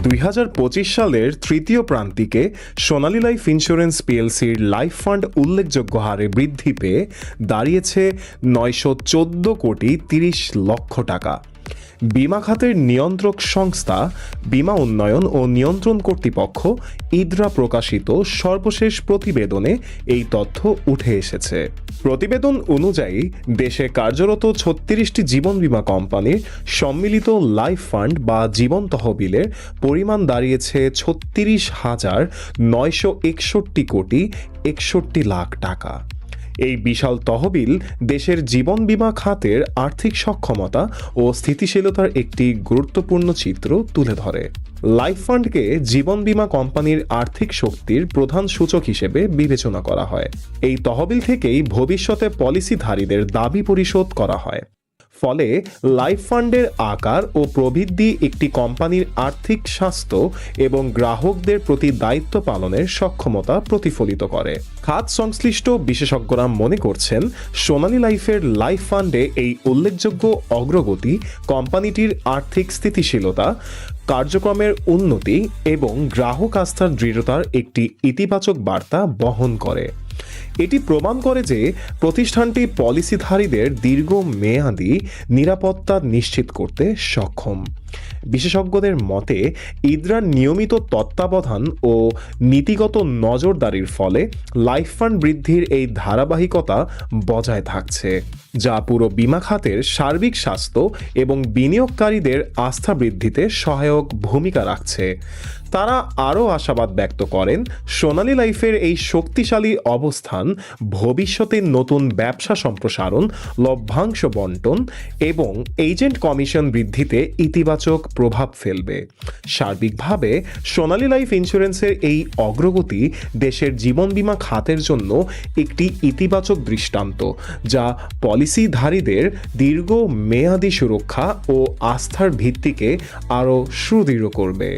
দুই হাজার পঁচিশ সালের তৃতীয় প্রান্তিকে সোনালী লাইফ ইন্স্যুরেন্স পিএলসির লাইফ ফান্ড উল্লেখযোগ্য হারে বৃদ্ধি পেয়ে দাঁড়িয়েছে নয়শো চোদ্দ কোটি তিরিশ লক্ষ টাকা। বিমা খাতের নিয়ন্ত্রক সংস্থা বিমা উন্নয়ন ও নিয়ন্ত্রণ কর্তৃপক্ষ ইদ্রা প্রকাশিত সর্বশেষ প্রতিবেদনে এই তথ্য উঠে এসেছে। প্রতিবেদন অনুযায়ী, দেশে কার্যরত ছত্রিশটি জীবন বীমা কোম্পানির সম্মিলিত লাইফ ফান্ড বা জীবন তহবিলের পরিমাণ দাঁড়িয়েছে ছত্রিশ হাজার নয়শো একষট্টি কোটি একষট্টি লাখ টাকা। এই বিশাল তহবিল দেশের জীবন বীমা খাতের আর্থিক সক্ষমতা ও স্থিতিশীলতার একটি গুরুত্বপূর্ণ চিত্র তুলে ধরে। লাইফ ফান্ডকে জীবন বীমা কোম্পানির আর্থিক শক্তির প্রধান সূচক হিসেবে বিবেচনা করা হয়। এই তহবিল থেকেই ভবিষ্যতে পলিসিধারীদের দাবি পরিশোধ করা হয়। ফলে লাইফ ফান্ডের আকার ও প্রবৃদ্ধি একটি কোম্পানির আর্থিক স্বাস্থ্য এবং গ্রাহকদের প্রতি দায়িত্ব পালনের সক্ষমতা প্রতিফলিত করে। খাত সংশ্লিষ্ট বিশেষজ্ঞরা মনে করছেন, সোনালী লাইফের লাইফ ফান্ডে এই উল্লেখযোগ্য অগ্রগতি কোম্পানিটির আর্থিক স্থিতিশীলতা, কার্যক্রমের উন্নতি এবং গ্রাহক আস্থার দৃঢ়তার একটি ইতিবাচক বার্তা বহন করে। এটি প্রমাণ করে যে প্রতিষ্ঠানটি পলিসিধারীদের দীর্ঘ মেয়াদি নিরাপত্তা নিশ্চিত করতে সক্ষম। বিশেষজ্ঞদের মতে ইদ্রার নিয়মিত তত্ত্বাবধান ও নীতিগত নজরদারির ফলে লাইফ ফান্ড বৃদ্ধির এই ধারাবাহিকতা বজায় থাকছে। যা পুরো বিমা খাতের সার্বিক স্বাস্থ্য এবং বিনিয়োগকারীদের আস্থা বৃদ্ধিতে সহায়ক ভূমিকা রাখছে। তারা আরও আশাবাদ ব্যক্ত করেন, সোনালী লাইফের এই শক্তিশালী অবস্থান, ভবিষ্যতে নতুন ব্যবসা সম্প্রসারণ, লভ্যাংশ বন্টন এবং এজেন্ট কমিশন বৃদ্ধিতে ইতিবাচক প্রভাব ফেলবে। সার্বিকভাবে, সোনালী লাইফ ইন্স্যুরেন্সের এই অগ্রগতি দেশের জীবন বীমা খাতের জন্য একটি ইতিবাচক দৃষ্টান্ত, যা পলিসিধারীদের দীর্ঘ মেয়াদী সুরক্ষা ও আস্থার ভিত্তিকে আরও সুদৃঢ় করবে।